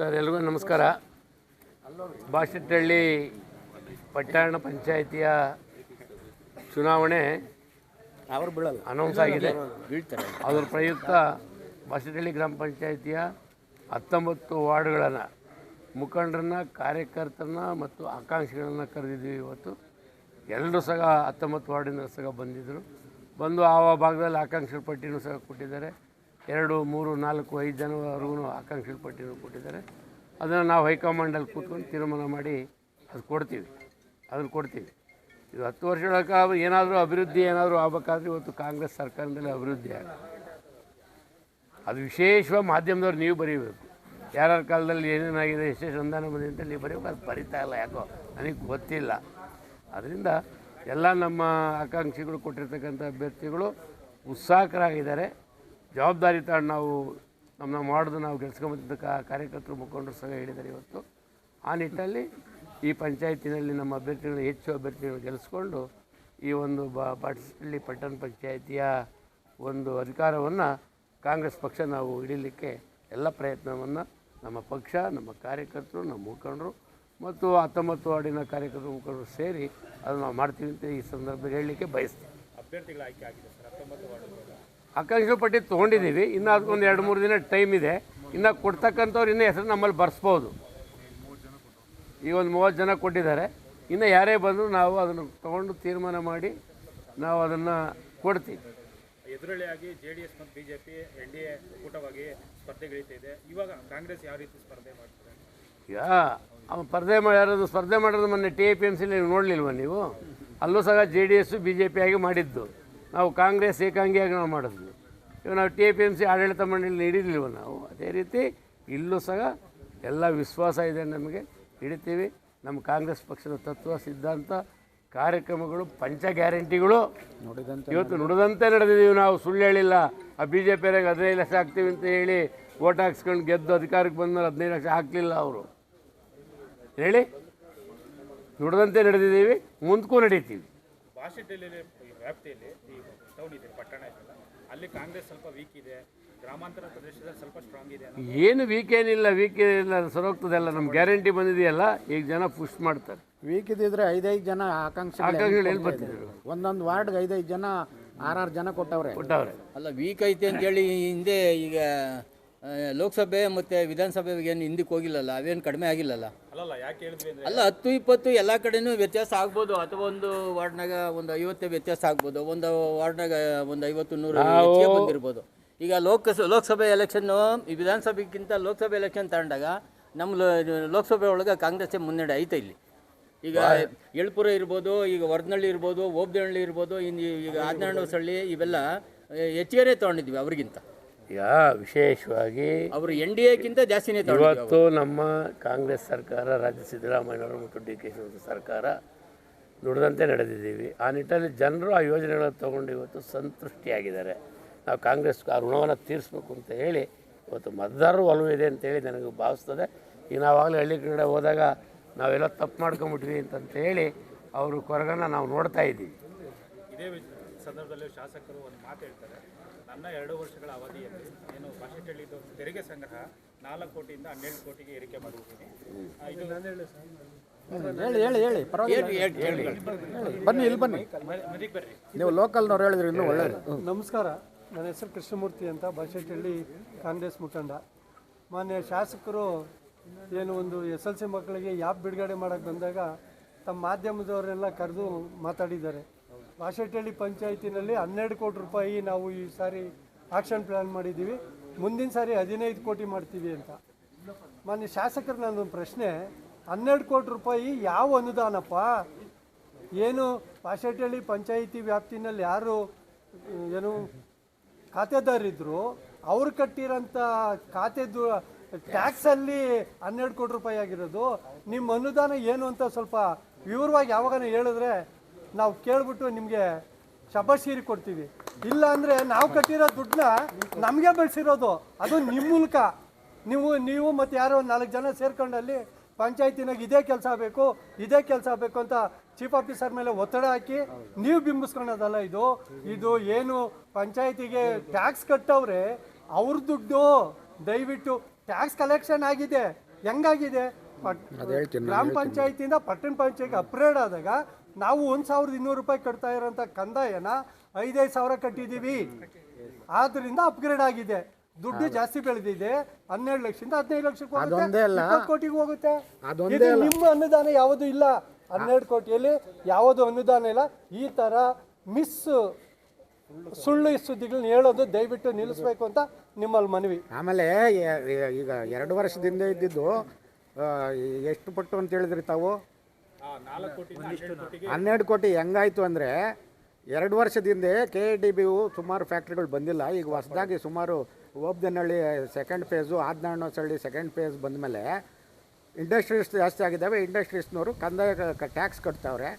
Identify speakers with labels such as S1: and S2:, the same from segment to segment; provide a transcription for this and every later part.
S1: Sir ಎಲ್ರಿಗೂ ನಮಸ್ಕಾರ. ಬಾಶೆಟ್ಟಹಳ್ಳಿ ಪಟ್ಟಣ ಪಂಚಾಯಿತಿಯ ಚುನಾವಣೆ
S2: ಅವರು ಬೀಳಲ್ಲ
S1: ಅನೌನ್ಸ್ ಆಗಿದೆ. ಅದರ ಪ್ರಯುಕ್ತ ಬಾಶೆಟ್ಟಹಳ್ಳಿ ಗ್ರಾಮ ಪಂಚಾಯಿತಿಯ ಹತ್ತೊಂಬತ್ತು ವಾರ್ಡ್ಗಳನ್ನು, ಮುಖಂಡರನ್ನ, ಕಾರ್ಯಕರ್ತರನ್ನ ಮತ್ತು ಆಕಾಂಕ್ಷಿಗಳನ್ನ ಕರೆದಿದ್ದೀವಿ ಇವತ್ತು. ಎಲ್ಲರೂ ಸಹ ಹತ್ತೊಂಬತ್ತು ವಾರ್ಡಿನ ಸಹ ಬಂದಿದ್ದರು ಬಂದು ಆ ಭಾಗದಲ್ಲಿ ಆಕಾಂಕ್ಷಿ ಪಟ್ಟಿನೂ ಸಹ ಕೊಟ್ಟಿದ್ದಾರೆ. ಎರಡು, ಮೂರು, ನಾಲ್ಕು, ಐದು ಜನವರೆಗೂ ಆಕಾಂಕ್ಷಿ ಪಟ್ಟಿನ ಕೊಟ್ಟಿದ್ದಾರೆ. ಅದನ್ನು ನಾವು ಹೈಕಮಾಂಡಲ್ಲಿ ಕೂತ್ಕೊಂಡು ತೀರ್ಮಾನ ಮಾಡಿ ಅದು ಕೊಡ್ತೀವಿ. ಅದನ್ನು ಕೊಡ್ತೀವಿ. ಇದು ಹತ್ತು ವರ್ಷಗಳ ಏನಾದರೂ ಅಭಿವೃದ್ಧಿ ಏನಾದರೂ ಆಗಬೇಕಾದ್ರೆ ಇವತ್ತು ಕಾಂಗ್ರೆಸ್ ಸರ್ಕಾರದಲ್ಲಿ ಅಭಿವೃದ್ಧಿ ಆಗ ಅದು ವಿಶೇಷವಾಗಿ ಮಾಧ್ಯಮದವ್ರು ನೀವು ಬರೀಬೇಕು. ಯಾರ್ಯಾರ ಕಾಲದಲ್ಲಿ ಏನೇನಾಗಿದೆ, ಎಷ್ಟೇ ಸಂಧಾನ ಬಂದಿದೆ ಅಂತ ನೀವು ಬರೀಬೇಕು, ಅದು ಬರಿತಾ ಇಲ್ಲ ಯಾಕೋ? ನನಗೆ ಗೊತ್ತಿಲ್ಲ. ಅದರಿಂದ ಎಲ್ಲ ನಮ್ಮ ಆಕಾಂಕ್ಷಿಗಳು ಕೊಟ್ಟಿರ್ತಕ್ಕಂಥ ಅಭ್ಯರ್ಥಿಗಳು ಉತ್ಸಾಹಕರಾಗಿದ್ದಾರೆ. ಜವಾಬ್ದಾರಿ ತಗೊಂಡು ನಾವು ನಮ್ಮ ಮಾಡೋದು ನಾವು ಗೆಲ್ಸ್ಕೊಂಬಂದ ಕಾರ್ಯಕರ್ತರು ಮುಖಂಡರು ಸಹ ಹೇಳಿದ್ದಾರೆ ಇವತ್ತು. ಆ ನಿಟ್ಟಲ್ಲಿ ಈ ಪಂಚಾಯತಿನಲ್ಲಿ ನಮ್ಮ ಅಭ್ಯರ್ಥಿಗಳು, ಹೆಚ್ಚು ಅಭ್ಯರ್ಥಿಗಳು ಗೆಲ್ಲಿಸ್ಕೊಂಡು ಈ ಒಂದು ಬ, ಬಾಟಸಳ್ಳಿ ಪಟ್ಟಣ ಪಂಚಾಯಿತಿಯ ಒಂದು ಅಧಿಕಾರವನ್ನು ಕಾಂಗ್ರೆಸ್ ಪಕ್ಷ ನಾವು ಹಿಡೀಲಿಕ್ಕೆ ಎಲ್ಲ ಪ್ರಯತ್ನವನ್ನು ನಮ್ಮ ಪಕ್ಷ, ನಮ್ಮ ಕಾರ್ಯಕರ್ತರು, ನಮ್ಮ ಮುಖಂಡರು ಮತ್ತು ಹತ್ತೊಂಬತ್ತು ವಾರ್ಡಿನ ಕಾರ್ಯಕರ್ತರು, ಮುಖಂಡರು ಸೇರಿ ಅದನ್ನು ನಾವು ಮಾಡ್ತೀವಿ ಅಂತ ಈ ಸಂದರ್ಭದಲ್ಲಿ ಹೇಳಲಿಕ್ಕೆ ಬಯಸ್ತೀವಿ
S3: ಅಭ್ಯರ್ಥಿಗಳ ಆಯ್ಕೆ ಆಗಿದೆ ಸರ್, ಹತ್ತೊಂಬತ್ತು ವಾರ್ಡ್ಗಳು
S1: ಆಕಾಂಕ್ಷೆ ಪಟ್ಟಿ ತೊಗೊಂಡಿದ್ದೀವಿ. ಇನ್ನು ಅದಕ್ಕೊಂದು ಎರಡು ಮೂರು ದಿನ ಟೈಮ್ ಇದೆ. ಇನ್ನು ಕೊಡ್ತಕ್ಕಂಥವ್ರು ಇನ್ನೂ ಹೆಸರು ನಮ್ಮಲ್ಲಿ ಬರ್ಸ್ಬೋದು. ಈಗ ಒಂದು ಮೂವತ್ತು ಜನ ಕೊಟ್ಟಿದ್ದಾರೆ. ಇನ್ನು ಯಾರೇ ಬಂದರೂ ನಾವು ಅದನ್ನು ತೊಗೊಂಡು ತೀರ್ಮಾನ ಮಾಡಿ ನಾವು ಅದನ್ನು ಕೊಡ್ತೀವಿ.
S3: ಎದುರಳಿಯಾಗಿ ಜೆ ಡಿ ಎಸ್ ಮತ್ತು B J P N D A ಸ್ಪರ್ಧೆಗಳಿತಾ ಇದೆ. ಇವಾಗ ಕಾಂಗ್ರೆಸ್ ಯಾವ ರೀತಿ ಸ್ಪರ್ಧೆ ಮಾಡ್ತಾರೆ
S1: ಯಾ ಅವ್ನು ಸ್ಪರ್ಧೆ ಮಾಡಿ ಯಾರಾದರೂ ಸ್ಪರ್ಧೆ ಮಾಡೋದು ಮೊನ್ನೆ ಟಿ ಎ ಪಿ ಎಂ ಸಿಲಿ ನೋಡಲಿಲ್ವ ನೀವು? ಅಲ್ಲೂ ಸಹ J D S B J P ಆಗಿ ಮಾಡಿದ್ದು. ನಾವು ಕಾಂಗ್ರೆಸ್ ಏಕಾಂಗಿಯಾಗಿ ನಾವು ಮಾಡಿದ್ವಿ. ಇವಾಗ ನಾವು T A P M C ಆಡಳಿತ ಮಂಡಳಿ ಹಿಡಿಲಿಲ್ವ ನಾವು? ಅದೇ ರೀತಿ ಇಲ್ಲೂ ಸಹ ಎಲ್ಲ ವಿಶ್ವಾಸ ಇದೆ ನಮಗೆ. ಹಿಡಿತೀವಿ. ನಮ್ಮ ಕಾಂಗ್ರೆಸ್ ಪಕ್ಷದ ತತ್ವ ಸಿದ್ಧಾಂತ ಕಾರ್ಯಕ್ರಮಗಳು ಪಂಚ ಗ್ಯಾರಂಟಿಗಳು
S2: ನೋಡಿದಂತೆ
S1: ಇವತ್ತು ನುಡಿದಂತೆ ನಡೆದಿದ್ದೀವಿ ನಾವು ಸುಳ್ಳು ಹೇಳಿಲ್ಲ. ಆ ಬಿ ಜೆ ಪಿಯವ್ರಿಗೆ ಹದಿನೈದು ಲಕ್ಷ ಹಾಕ್ತೀವಿ ಅಂತ ಹೇಳಿ ಓಟ್ ಹಾಕ್ಸ್ಕೊಂಡು ಗೆದ್ದು ಅಧಿಕಾರಕ್ಕೆ ಬಂದ್ಮೇಲೆ ಹದಿನೈದು ಲಕ್ಷ ಹಾಕಲಿಲ್ಲ ಅವರು. ಹೇಳಿ. ನುಡಿದಂತೆ ನಡೆದಿದ್ದೀವಿ. ಮುಂದಕ್ಕೂ ನಡೀತೀವಿ.
S3: ಟೌನ್ ಇದೆ ಪಟ್ಟಣ ಇದೆಯಲ್ಲ ಅಲ್ಲಿ ಕಾಂಗ್ರೆಸ್ ಸ್ವಲ್ಪ ವೀಕ್ ಇದೆ ಗ್ರಾಮಾಂತರ ಪ್ರದೇಶದಲ್ಲಿ ಸ್ವಲ್ಪ ಸ್ಟ್ರಾಂಗ್ ಇದೆ ಅನ್ನೋ
S1: ಏನು ವೀಕ್ ಏನಿಲ್ಲ ವೀಕ್ ಏನಿಲ್ಲ ಸರೋಗ್ತದೆಲ್ಲ ನಮ್ಗೆ ಗ್ಯಾರಂಟಿ ಬಂದಿದೆಯಲ್ಲ ಈಗ ಜನ ಪುಷ್ ಮಾಡ್ತಾರೆ.
S2: ವೀಕ್ ಇದ್ದಿದ್ರೆ ಐದೈದು ಜನ ಆಕಾಂಕ್ಷೆ
S1: ಆಕಾಂಕ್ಷಿಗಳು ಎಲ್ಲಿ ಬರ್ತಿದ್ರು?
S2: ಒಂದೊಂದು ವಾರ್ಡ್ಗೆ ಐದೈದು ಜನ ಆರಾರು ಜನ ಕೊಟ್ಟವ್ರೆ.
S1: ಕೊಟ್ಟವ್ರೆ.
S4: ಅಲ್ಲ ವೀಕ್ ಐತೆ ಅಂತೇಳಿ ಹಿಂದೆ ಈಗ ಲೋಕಸಭೆ ಮತ್ತು ವಿಧಾನಸಭೆಗೆ ಏನು ಹಿಂದಕ್ಕೆ ಹೋಗಿಲ್ಲಲ್ಲ ಅವೇನು ಕಡಿಮೆ ಆಗಿಲ್ಲಲ್ಲ?
S3: ಅಲ್ಲಲ್ಲ ಯಾಕೆ ಹೇಳಿದ್ವಿ ಅಂದ್ರೆ
S4: ಅಲ್ಲ ಹತ್ತು ಇಪ್ಪತ್ತು ಎಲ್ಲ ಕಡೆನೂ ವ್ಯತ್ಯಾಸ ಆಗ್ಬೋದು ಅಥವಾ ಒಂದು ವಾರ್ಡ್ನಾಗ ಒಂದು ಐವತ್ತು ವ್ಯತ್ಯಾಸ ಆಗ್ಬೋದು ಒಂದು ವಾರ್ಡ್ನಾಗ ಒಂದು ಐವತ್ತು ನೂರು ಹೆಚ್ಚಿಗೆ ಬಂದಿರ್ಬೋದು. ಈಗ ಲೋಕ ಲೋಕಸಭೆ ಎಲೆಕ್ಷನ್ನು ಈ ವಿಧಾನಸಭೆಗಿಂತ ಲೋಕಸಭೆ ಎಲೆಕ್ಷನ್ ತಗೊಂಡಾಗ ನಮ್ಮ ಲೋ- ಲೋಕಸಭೆ ಒಳಗೆ ಕಾಂಗ್ರೆಸ್ಸೇ ಮುನ್ನಡೆ ಐತೆ ಇಲ್ಲಿ. ಈಗ ಯಳ್ಪುರ ಇರ್ಬೋದು ಈಗ ವರ್ಧನಹಳ್ಳಿ ಇರ್ಬೋದು ಓಬ್ದಹಳ್ಳಿ ಇರ್ಬೋದು ಇನ್ನು ಈಗ ಆದ್ನಾಡು ಹೊಸಳ್ಳಿ ಇವೆಲ್ಲ ಹೆಚ್ಚಿಗೆ ತೊಗೊಂಡಿದ್ವಿ ಅವ್ರಿಗಿಂತ.
S1: ಈಗ ವಿಶೇಷವಾಗಿ
S4: ಅವರು ಎನ್ ಡಿ ಎಕ್ಕಿಂತ ಜಾಸ್ತಿನೇ ತಗೊಂಡಿದ್ವಿ
S1: ಇವತ್ತು ನಮ್ಮ ಕಾಂಗ್ರೆಸ್ ಸರ್ಕಾರ ರಾಜ್ಯ ಸಿದ್ದರಾಮಯ್ಯವರು ಮತ್ತು ಡಿ ಕೆ ಶಿವ ಸರ್ಕಾರ ನುಡಿದಂತೆ ನಡೆದಿದ್ದೀವಿ. ಆ ನಿಟ್ಟಲ್ಲಿ ಜನರು ಆ ಯೋಜನೆಗಳನ್ನು ತಗೊಂಡು ಇವತ್ತು ಸಂತುಷ್ಟಿಯಾಗಿದ್ದಾರೆ ನಾವು ಕಾಂಗ್ರೆಸ್ ಆ ಋಣವನ್ನು ತೀರಿಸಬೇಕು ಅಂತ ಹೇಳಿ ಇವತ್ತು ಮತದಾರರು ಒಲವು ಇದೆ ಅಂತೇಳಿ ನನಗೆ ಭಾವಿಸ್ತದೆ. ಈಗ ನಾವಾಗಲೇ ಹಳ್ಳಿ ಕ್ರೀಡೆ ಹೋದಾಗ ನಾವೆಲ್ಲ ತಪ್ಪು ಮಾಡ್ಕೊಂಬಿಟ್ವಿ ಅಂತಂತ ಹೇಳಿ ಅವರು ಕೊರಗನ್ನು ನಾವು ನೋಡ್ತಾ ಇದ್ದೀವಿ.
S3: ಸಂದರ್ಭದಲ್ಲಿ ಶಾಸಕರು ಒಂದು ಮಾತು ಹೇಳ್ತಾರೆ. ನನ್ನ ಎರಡು ವರ್ಷಗಳ ಅವಧಿಯಲ್ಲಿ ಏನು ಕೇಳಿದ್ದು ತೆರಿಗೆ ಸಂಗ್ರಹ ನಾಲ್ಕು ಕೋಟಿಯಿಂದ ಹನ್ನೆರಡು ಕೋಟಿಗೆ ಏರಿಕೆ ಮಾಡಿದ್ದೀನಿ. ಇದು
S2: ಹೇಳಿ ಹೇಳಿ ಹೇಳಿ
S4: ಹೇಳಿ ಹೇಳಿ
S2: ಬನ್ನಿ ಇಲ್ಲಿ ಬನ್ನಿ.
S3: ಮದಿಗೆ ಬರ್ರಿ.
S2: ನೀವು ಲೋಕಲ್ನವ್ರು ಹೇಳಿದ್ರೆ ಇನ್ನೂ ಒಳ್ಳೆಯದು
S5: ನಮಸ್ಕಾರ. ನನ್ನ ಹೆಸರು ಕೃಷ್ಣಮೂರ್ತಿ ಅಂತ ಬಾಶೆಟ್ಟಹಳ್ಳಿ ಕಾಂಗ್ರೆಸ್ ಮುಖಂಡ. ಮಾನ್ಯ ಶಾಸಕರು ಏನು ಒಂದು ಎಸ್ ಎಲ್ ಸಿ ಮಕ್ಕಳಿಗೆ ಯಾಪ್ ಬಿಡುಗಡೆ ಮಾಡೋಕ್ಕೆ ಬಂದಾಗ ತಮ್ಮ ಮಾಧ್ಯಮದವರೆಲ್ಲ ಕರೆದು ಮಾತಾಡಿದ್ದಾರೆ. ಬಾಶೆಟ್ಟಹಳ್ಳಿ ಪಂಚಾಯತಿನಲ್ಲಿ ಹನ್ನೆರಡು ಕೋಟಿ ರೂಪಾಯಿ ನಾವು ಈ ಸಾರಿ ಆಕ್ಷನ್ ಪ್ಲ್ಯಾನ್ ಮಾಡಿದ್ದೀವಿ. ಮುಂದಿನ ಸಾರಿ ಹದಿನೈದು ಕೋಟಿ ಮಾಡ್ತೀವಿ ಅಂತ. ಮಾನ್ಯ ಶಾಸಕರು ನನ್ನೊಂದು ಪ್ರಶ್ನೆ. ಹನ್ನೆರಡು ಕೋಟಿ ರೂಪಾಯಿ ಯಾವ ಅನುದಾನಪ್ಪ? ಏನು ಪಾಶೆಟ್ಟಹಳ್ಳಿ ಪಂಚಾಯಿತಿ ವ್ಯಾಪ್ತಿನಲ್ಲಿ ಯಾರು, ಏನು ಖಾತೆದಾರಿದ್ರು ಅವ್ರು ಕಟ್ಟಿರೋಂಥ ಖಾತೆದು ಟ್ಯಾಕ್ಸಲ್ಲಿ ಹನ್ನೆರಡು ಕೋಟಿ ರೂಪಾಯಿ ಆಗಿರೋದು. ನಿಮ್ಮ ಅನುದಾನ ಏನು ಅಂತ ಸ್ವಲ್ಪ ವಿವರವಾಗಿ ಯಾವಾಗನ ಹೇಳಿದ್ರೆ ನಾವು ಕೇಳ್ಬಿಟ್ಟು ನಿಮಗೆ ಶಬಶೀರಿ ಕೊಡ್ತೀವಿ. ಇಲ್ಲ ಅಂದ್ರೆ ನಾವು ಕಟ್ಟಿರೋ ದುಡ್ಡನ್ನ ನಮಗೆ ಬೆಳೆಸಿರೋದು ಅದು ನಿಮ್ಮ ಮೂಲಕ. ನೀವು ನೀವು ಮತ್ತು ಯಾರೋ ಒಂದು ನಾಲ್ಕು ಜನ ಸೇರ್ಕೊಂಡಲ್ಲಿ ಪಂಚಾಯತಿನಾಗ ಇದೇ ಕೆಲಸ ಬೇಕು ಇದೇ ಕೆಲಸ ಬೇಕು ಅಂತ ಚೀಫ್ ಆಫೀಸರ್ ಮೇಲೆ ಒತ್ತಡ ಹಾಕಿ ನೀವು ಬಿಂಬಿಸ್ಕೊಳೋದಲ್ಲ ಇದು? ಇದು ಏನು ಪಂಚಾಯತಿಗೆ ಟ್ಯಾಕ್ಸ್ ಕಟ್ಟವ್ರೆ ಅವ್ರ ದುಡ್ಡು ದಯವಿಟ್ಟು ಟ್ಯಾಕ್ಸ್ ಕಲೆಕ್ಷನ್ ಆಗಿದೆ. ಹೆಂಗಾಗಿದೆ? ಪಟ್- ಗ್ರಾಮ ಪಂಚಾಯತಿಯಿಂದ ಪಟ್ಟಣ ಪಂಚಾಯತ್ಗೆ ಅಪ್ಗ್ರೇಡ್ ಆದಾಗ ನಾವು ಒಂದು ಸಾವಿರದ ಇನ್ನೂರು ರೂಪಾಯಿ ಕಟ್ತಾ ಇರೋಂಥ ಕಂದಾಯನ ಐದೈದು ಸಾವಿರ ಕಟ್ಟಿದ್ದೀವಿ. ಆದ್ರಿಂದ ಅಪ್ಗ್ರೇಡ್ ಆಗಿದೆ. ದುಡ್ಡು ಜಾಸ್ತಿ ಬೆಳೆದಿದೆ. ಹನ್ನೆರಡು ಲಕ್ಷದಿಂದ ಹದಿನೈದು ಲಕ್ಷಕ್ಕೆ ಹೋಗುತ್ತೆ. ಇಪ್ಪತ್ತು ಕೋಟಿಗೆ ಹೋಗುತ್ತೆ. ಇದು ನಿಮ್ಮ ಅನುದಾನ ಯಾವುದು ಇಲ್ಲ. ಹನ್ನೆರಡು ಕೋಟಿಯಲ್ಲಿ ಯಾವುದು ಅನುದಾನ ಇಲ್ಲ. ಈ ತರ ಮಿಸ್ ಸುಳ್ಳು ಸುದ್ದಿಗಳನ್ನ ಹೇಳೋದು ದಯವಿಟ್ಟು ನಿಲ್ಲಿಸ್ಬೇಕು ಅಂತ ನಿಮ್ಮಲ್ಲಿ ಮನವಿ.
S2: ಆಮೇಲೆ ಈಗ ಎರಡು ವರ್ಷದಿಂದ ಇದ್ದಿದ್ದು ಎಷ್ಟು ಪಟ್ಟು ಅಂತ ಹೇಳಿದ್ರಿ ತಾವು?
S3: ಹನ್ನೆರಡು
S2: ಕೋಟಿ ಹೆಂಗಾಯ್ತು ಅಂದರೆ ಎರಡು ವರ್ಷದಿಂದ ಕೆ ಡಿ ಬಿ ಸುಮಾರು ಫ್ಯಾಕ್ಟ್ರಿಗಳು ಬಂದಿಲ್ಲ. ಈಗ ಹೊಸದಾಗಿ ಸುಮಾರು Obdanahalli second phase Adnalanahalli second phase ಬಂದಮೇಲೆ ಇಂಡಸ್ಟ್ರೀಸ್ ಜಾಸ್ತಿ ಆಗಿದ್ದಾವೆ. ಇಂಡಸ್ಟ್ರೀಸ್ನವರು ಕಂದಾಯ ಟ್ಯಾಕ್ಸ್ ಕಟ್ತಾವ್ರೆ.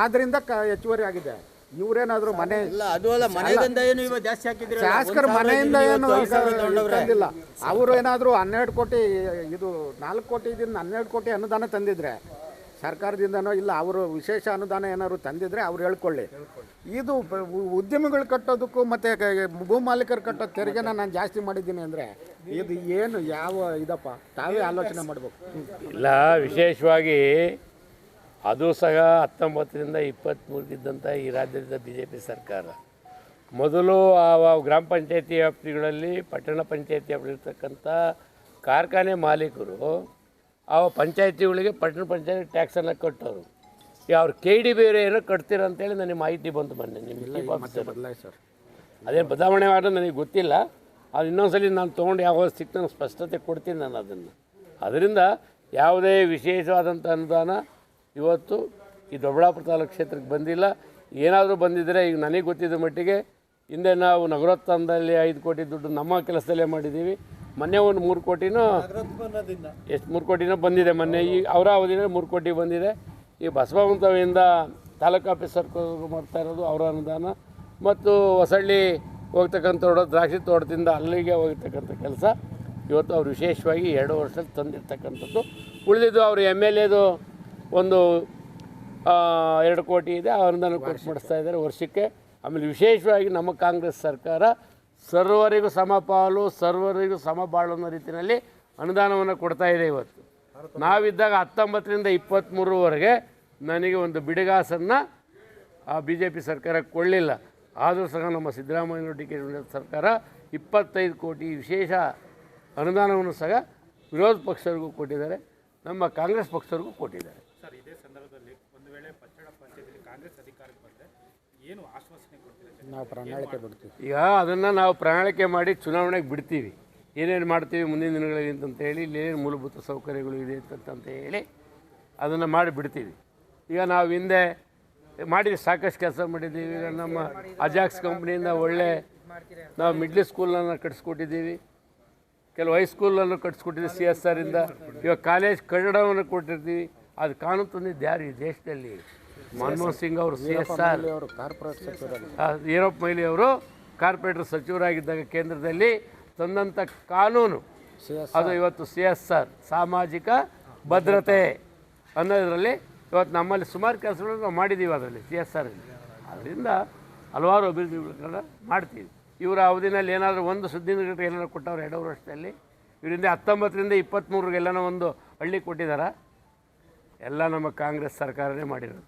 S2: ಆದ್ದರಿಂದ ಕ ಹೆಚ್ಚುವರಿ ಆಗಿದೆ. ಇವರೇನಾದರೂ ಮನೆ
S4: ಇಲ್ಲ ಅದು ಅಲ್ಲ ಮನೆಯಿಂದ ಏನು ಇವಾಗ ಜಾಸ್ತಿ ಹಾಕಿದ್ರೆ
S2: ಶಾಸಕರ ಮನೆಯಿಂದ ಏನು ತಂದಿಲ್ಲ. ಅವರು ಏನಾದರೂ ಹನ್ನೆರಡು ಕೋಟಿ ಇದು ನಾಲ್ಕು ಕೋಟಿ ಇದನ್ನು ಹನ್ನೆರಡು ಕೋಟಿ ಅನುದಾನ ತಂದಿದ್ರೆ ಸರ್ಕಾರದಿಂದನೋ ಇಲ್ಲ ಅವರು ವಿಶೇಷ ಅನುದಾನ ಏನಾದ್ರು ತಂದಿದ್ರೆ ಅವ್ರು ಹೇಳ್ಕೊಳ್ಳಿ. ಇದು ಉದ್ಯಮಿಗಳು ಕಟ್ಟೋದಕ್ಕೂ ಮತ್ತು ಭೂ ಮಾಲೀಕರು ಕಟ್ಟೋ ತೆರಿಗೆನ ನಾನು ಜಾಸ್ತಿ ಮಾಡಿದ್ದೀನಿ ಅಂದರೆ ಇದು ಏನು ಯಾವ ಇದಪ್ಪ? ತಾವೇ ಆಲೋಚನೆ ಮಾಡಬೇಕು.
S1: ಇಲ್ಲ ವಿಶೇಷವಾಗಿ ಅದು ಸಹ ಹತ್ತೊಂಬತ್ತರಿಂದ ಇಪ್ಪತ್ತ್ಮೂರಕ್ಕಿದ್ದಂಥ ಈ ರಾಜ್ಯದ ಬಿ ಜೆ ಪಿ ಸರ್ಕಾರ. ಮೊದಲು ಆ ಆ ಗ್ರಾಮ ಪಂಚಾಯತಿ ವ್ಯಾಪ್ತಿಗಳಲ್ಲಿ ಪಟ್ಟಣ ಪಂಚಾಯತಿ ವ್ಯಾಪ್ತಿರ್ತಕ್ಕಂಥ ಕಾರ್ಖಾನೆ ಮಾಲೀಕರು ಆ ಪಂಚಾಯತಿಗಳಿಗೆ ಪಟ್ಟಣ ಪಂಚಾಯತಿ ಟ್ಯಾಕ್ಸನ್ನು ಕಟ್ಟೋರು. ಅವ್ರು ಕೆ ಡಿ ಬೇರೆ ಏನೋ ಕಟ್ತೀರ ಅಂತೇಳಿ ನನಗೆ ಮಾಹಿತಿ ಬಂತು ಮೊನ್ನೆ ನಿಮ್ಮ
S2: ಸರ್.
S1: ಅದೇನು ಬದಲಾವಣೆ ಮಾಡೋದು ನನಗೆ ಗೊತ್ತಿಲ್ಲ. ಅದು ಇನ್ನೊಂದ್ಸಲಿ ನಾನು ತೊಗೊಂಡು ಯಾವಾಗ ಸಿಕ್ತು ಸ್ಪಷ್ಟತೆ ಕೊಡ್ತೀನಿ ನಾನು ಅದನ್ನು. ಅದರಿಂದ ಯಾವುದೇ ವಿಶೇಷವಾದಂಥ ಅನುದಾನ ಇವತ್ತು ಈ ದೊಡ್ಡಬಳ್ಳಾಪುರ ತಾಲೂಕು ಕ್ಷೇತ್ರಕ್ಕೆ ಬಂದಿಲ್ಲ. ಏನಾದರೂ ಬಂದಿದ್ದರೆ ಈಗ ನನಗೆ ಗೊತ್ತಿದ್ದ ಮಟ್ಟಿಗೆ ಹಿಂದೆ ನಾವು ನಗರೋತ್ಥಾನದಲ್ಲಿ ಐದು ಕೋಟಿ ದುಡ್ಡು ನಮ್ಮ ಕೆಲಸದಲ್ಲೇ ಮಾಡಿದ್ದೀವಿ. ಮೊನ್ನೆ ಒಂದು ಮೂರು ಕೋಟಿನೂ ಎಷ್ಟು ಮೂರು ಕೋಟಿನೂ ಬಂದಿದೆ ಮೊನ್ನೆ. ಈ ಅವರ ಅವಧಿನೇ ಮೂರು ಕೋಟಿ ಬಂದಿದೆ. ಈ ಬಸವಂತವಿಂದ ತಾಲೂಕು ಆಫೀಸರ್ ಮಾಡ್ತಾ ಇರೋದು ಅವರ ಅನುದಾನ. ಮತ್ತು ಹೊಸಳ್ಳಿ ಹೋಗ್ತಕ್ಕಂಥ ತೋಟ ದ್ರಾಕ್ಷಿ ತೋಟದಿಂದ ಅಲ್ಲಿಗೆ ಹೋಗಿರ್ತಕ್ಕಂಥ ಕೆಲಸ. ಇವತ್ತು ಅವ್ರು ವಿಶೇಷವಾಗಿ ಎರಡು ವರ್ಷದಲ್ಲಿ ತಂದಿರ್ತಕ್ಕಂಥದ್ದು. ಉಳಿದಿದ್ದು ಅವರು ಎಂ ಎಲ್ ಎದು ಒಂದು ಎರಡು ಕೋಟಿ ಇದೆ. ಆ ಅನುದಾನ ಕೊಟ್ಟು ಮಾಡಿಸ್ತಾ ಇದ್ದಾರೆ ವರ್ಷಕ್ಕೆ. ಆಮೇಲೆ ವಿಶೇಷವಾಗಿ ನಮ್ಮ ಕಾಂಗ್ರೆಸ್ ಸರ್ಕಾರ ಸರ್ವರಿಗೂ ಸಮಪಾಲು ಸರ್ವರಿಗೂ ಸಮಬಾಳು ಅನ್ನೋ ರೀತಿಯಲ್ಲಿ ಅನುದಾನವನ್ನು ಕೊಡ್ತಾ ಇದೆ ಇವತ್ತು. ನಾವಿದ್ದಾಗ ಹತ್ತೊಂಬತ್ತರಿಂದ ಇಪ್ಪತ್ತ್ಮೂರವರೆಗೆ ನನಗೆ ಒಂದು ಬಿಡಿಗಾಸನ್ನು ಆ ಬಿ ಜೆ ಪಿ ಸರ್ಕಾರ ಕೊಡಲಿಲ್ಲ. ಆದರೂ ಸಹ ನಮ್ಮ ಸಿದ್ದರಾಮಯ್ಯ ಡಿ ಕೆ ಸರ್ಕಾರ ಇಪ್ಪತ್ತೈದು ಕೋಟಿ ವಿಶೇಷ ಅನುದಾನವನ್ನು ಸಹ ವಿರೋಧ ಪಕ್ಷರಿಗೂ ಕೊಟ್ಟಿದ್ದಾರೆ. ನಮ್ಮ ಕಾಂಗ್ರೆಸ್ ಪಕ್ಷರಿಗೂ ಕೊಟ್ಟಿದ್ದಾರೆ.
S3: ಸರ್, ಇದೇ ಸಂದರ್ಭದಲ್ಲಿ ಒಂದು ವೇಳೆ ಪಂಚಾಯತಿಯಲ್ಲಿ ಕಾಂಗ್ರೆಸ್ ಅಧಿಕಾರಕ್ಕೆ
S2: ನಾವು ಪ್ರಣಾಳಿಕೆ ಬಿಡ್ತೀವಿ
S1: ಈಗ ಅದನ್ನು ನಾವು ಪ್ರಣಾಳಿಕೆ ಮಾಡಿ ಚುನಾವಣೆಗೆ ಬಿಡ್ತೀವಿ. ಏನೇನು ಮಾಡ್ತೀವಿ ಮುಂದಿನ ದಿನಗಳಲ್ಲಿ ಅಂತಂತ ಹೇಳಿ ಇಲ್ಲಿ ಏನೇನು ಮೂಲಭೂತ ಸೌಕರ್ಯಗಳು ಇದೆ ಅಂತಂತ ಹೇಳಿ ಅದನ್ನು ಮಾಡಿ ಬಿಡ್ತೀವಿ. ಈಗ ನಾವು ಹಿಂದೆ ಮಾಡಿದ್ವಿ ಸಾಕಷ್ಟು ಕೆಲಸ ಮಾಡಿದ್ದೀವಿ. ಈಗ ನಮ್ಮ ಅಜಾಕ್ಸ್ ಕಂಪ್ನಿಯಿಂದ ಒಳ್ಳೆ ನಾವು ಮಿಡ್ಲ್ ಸ್ಕೂಲನ್ನು ಕಟ್ಸ್ಕೊಟ್ಟಿದ್ದೀವಿ. ಕೆಲವು ಹೈಸ್ಕೂಲನ್ನು ಕಟ್ಸ್ಕೊಟ್ಟಿದ್ದೀವಿ ಸಿ ಎಸ್ ಆರಿಂದ ಇವಾಗ ಕಾಲೇಜ್ ಕಟ್ಟಡವನ್ನು ಕೊಟ್ಟಿರ್ತೀವಿ. ಅದು ಕಾನೂನು ತಂದಿದ್ದು ಯಾರು ಈ ದೇಶದಲ್ಲಿ? ಮನಮೋಹನ್ ಸಿಂಗ್ ಅವರು ಸಿ ಎಸ್ ಆರ್.
S2: ಅವರು ಕಾರ್ಪೊರೇಟ್ ಸಚಿವರಲ್ಲಿ.
S1: ಈರಪ್ಪ ಮೊಯ್ಲಿ ಅವರು ಕಾರ್ಪೊರೇಟರ್ ಸಚಿವರಾಗಿದ್ದಾಗ ಕೇಂದ್ರದಲ್ಲಿ ತಂದಂಥ ಕಾನೂನು. ಅದು ಇವತ್ತು ಸಿ ಎಸ್ ಆರ್ ಸಾಮಾಜಿಕ ಭದ್ರತೆ ಅನ್ನೋದರಲ್ಲಿ ಇವತ್ತು ನಮ್ಮಲ್ಲಿ ಸುಮಾರು ಕೆಲಸಗಳನ್ನು ನಾವು ಮಾಡಿದ್ದೀವಿ ಅದರಲ್ಲಿ ಸಿ ಎಸ್ ಆರ್ ಅದರಿಂದ ಹಲವಾರು ಅಭಿವೃದ್ಧಿಗಳನ್ನ ಮಾಡ್ತೀವಿ. ಇವರ ಅವಧಿನಲ್ಲಿ ಏನಾದರೂ ಒಂದು ಸುದ್ದಿನ ಏನಾದ್ರು ಕೊಟ್ಟವ್ರು ಎರಡು ವರ್ಷದಲ್ಲಿ ಇವರಿಂದ ಹತ್ತೊಂಬತ್ತರಿಂದ ಇಪ್ಪತ್ತ್ಮೂರಿಗೆಲ್ಲನೋ ಒಂದು ಹಳ್ಳಿ ಕೊಟ್ಟಿದ್ದಾರೆ ಎಲ್ಲ ನಮ್ಮ ಕಾಂಗ್ರೆಸ್ ಸರ್ಕಾರನೇ ಮಾಡಿರೋದು.